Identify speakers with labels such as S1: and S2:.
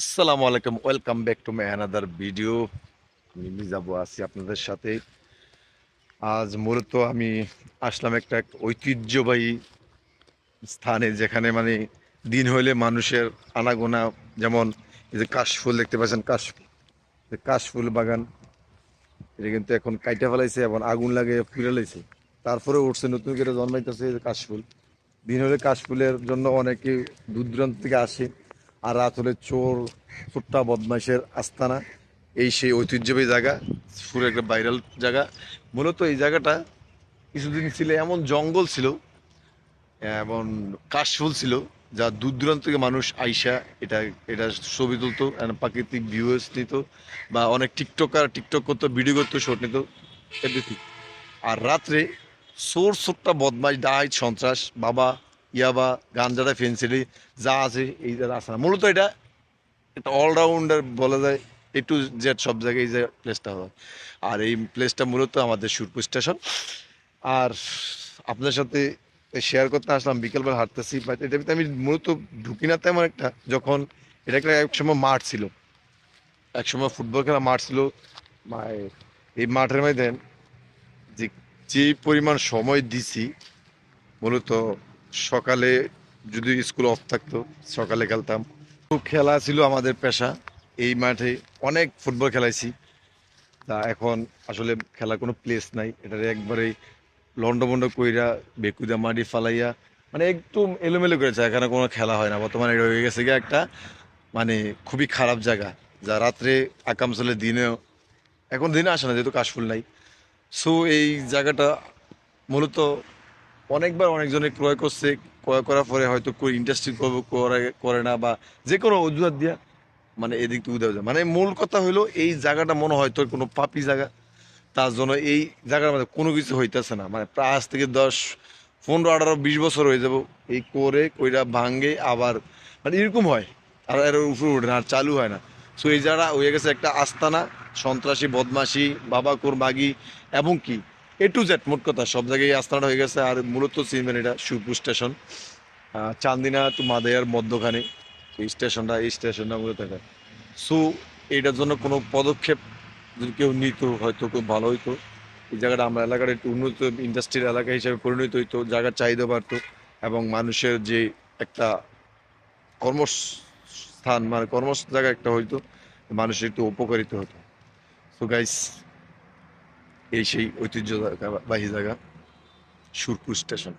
S1: আসসালামু আলাইকুম, welcome back to my another video. আমি মিজাবু আছি আপনাদের সাথে। আজ মূলত আমি আসলাম একটা এক ঐতিহ্যবাহী স্থানে যেখানে মানে দিন হইলে মানুষের আনাগোনা, যেমন এই যে কাশফুল দেখতে পাচ্ছেন, কাশ যে কাশফুল বাগান। এটা কিন্তু এখন কাইটা ফেলাইছে এবং আগুন লাগে ফুলে লাইছে। তারপরে উঠছে, নতুন করে জন্মাইতেছে কাশফুল। দিন হলে কাশফুলের জন্য অনেকে দূর দূরান্ত থেকে আসে। আর রাত হলে চোর ছোট্টা বদমাইশের আস্তানা, এই সেই ঐতিহ্যবাহী জায়গা পুরো একটা ভাইরাল জায়গা। মূলত এই জায়গাটা কিছুদিন ছিল, এমন জঙ্গল ছিল এবং কাশফুল ছিল, যা দূর দূরান্ত থেকে মানুষ আইসা এটা এটা ছবি তুলতো প্রাকৃতিক ভিউস নিত, বা অনেক টিকটকার, টিকটক করতো ভিডিও করতো শর্ট নিত আর রাত্রে সোর ছোট্টা বদমাইশ ডাইট সন্ত্রাস, বাবা ইয়াবা, গাঞ্জাটা ফেন্সিলি যা আছে এই যারা আছে না। মূলত এটা একটা অলরাউন্ডার বলা যায় এ টু জেড সব জায়গায় এই যে প্লেসটা হয়। আর এই প্লেসটা মূলত আমাদের সুরপুর স্টেশন। আর আপনার সাথে শেয়ার করতে আসলাম, বিকেলবেলা হাঁটতেছি বাট এটা আমি মূলত ঢুকি না তেমন একটা, যখন এটা একটা এক সময় মাঠ ছিল। এক সময় ফুটবল খেলা মাঠ ছিল। এই মাঠের মধ্যে যে যে পরিমাণ সময় দিছি, মূলত সকালে যদি স্কুল অফ থাকতো, সকালে খেলতাম। খুব খেলা ছিল আমাদের পেশা। এই মাঠে অনেক ফুটবল খেলাইছি। তা এখন আসলে খেলার কোনো প্লেস নাই। এটার একবারেই লন্ডমন্ড কইরা, বেকুদা মাটি ফালাইয়া মানে একদম এলোমেলো করেছে। এখানে কোনো খেলা হয় না। বর্তমানে এটা হয়ে গেছে গিয়ে একটা মানে খুবই খারাপ জায়গা। যা রাত্রে আকাম চলে, দিনেও, এখন দিনে আসে না, যেহেতু কাশফুল নাই। সো এই জায়গাটা মূলত অনেকবার অনেকজনে ক্রয় করছে, ক্রয় করার পরে হয়তো ইন্ডাস্ট্রি করে করে না বা যে কোনো অজুহাত দিয়া মানে এদিক থেকে যায়। মানে মূল কথা হলো এই জায়গাটা মনে হয় তোর কোনো পাপি জায়গা, তার জন্য এই জায়গার মধ্যে কোনো কিছু হইতেছে না। মানে প্রায় আজ থেকে দশ, পনেরো, আঠারো, বিশ বছর হয়ে যাব এই করে কইরা ভাঙ্গে আবার মানে এরকম হয়, আর এর উপরে ওঠে না, আর চালু হয় না। সো এই জায়গা হয়ে গেছে একটা আস্তানা, সন্ত্রাসী বদমাসি বাবাকুর মাগি, এবং কি? এ টু জেড মোট কথা, সব জায়গায় আস্তানাটা হয়ে গেছে। আর মূলত চিনবেন এটা শিবপুর স্টেশন। চান্দিনা টু মাদায়ার মধ্যখানে, এই স্টেশনটা এই স্টেশনটা মূলত এটা। সো এটার জন্য কোনো পদক্ষেপ যদি কেউ নিত, হয়তো খুব ভালো হইতো। এই জায়গাটা আমরা এলাকার একটু উন্নত ইন্ডাস্ট্রির এলাকা হিসেবে পরিণত হইতো, জায়গার চাহিদা বাড়তো এবং মানুষের যে একটা কর্মস্থান মানে কর্ম জায়গা একটা হইতো মানুষের একটু উপকারিত হতো। সো গাইস এই সেই ঐতিহ্যবাহী জায়গা সুরপুর স্টেশন।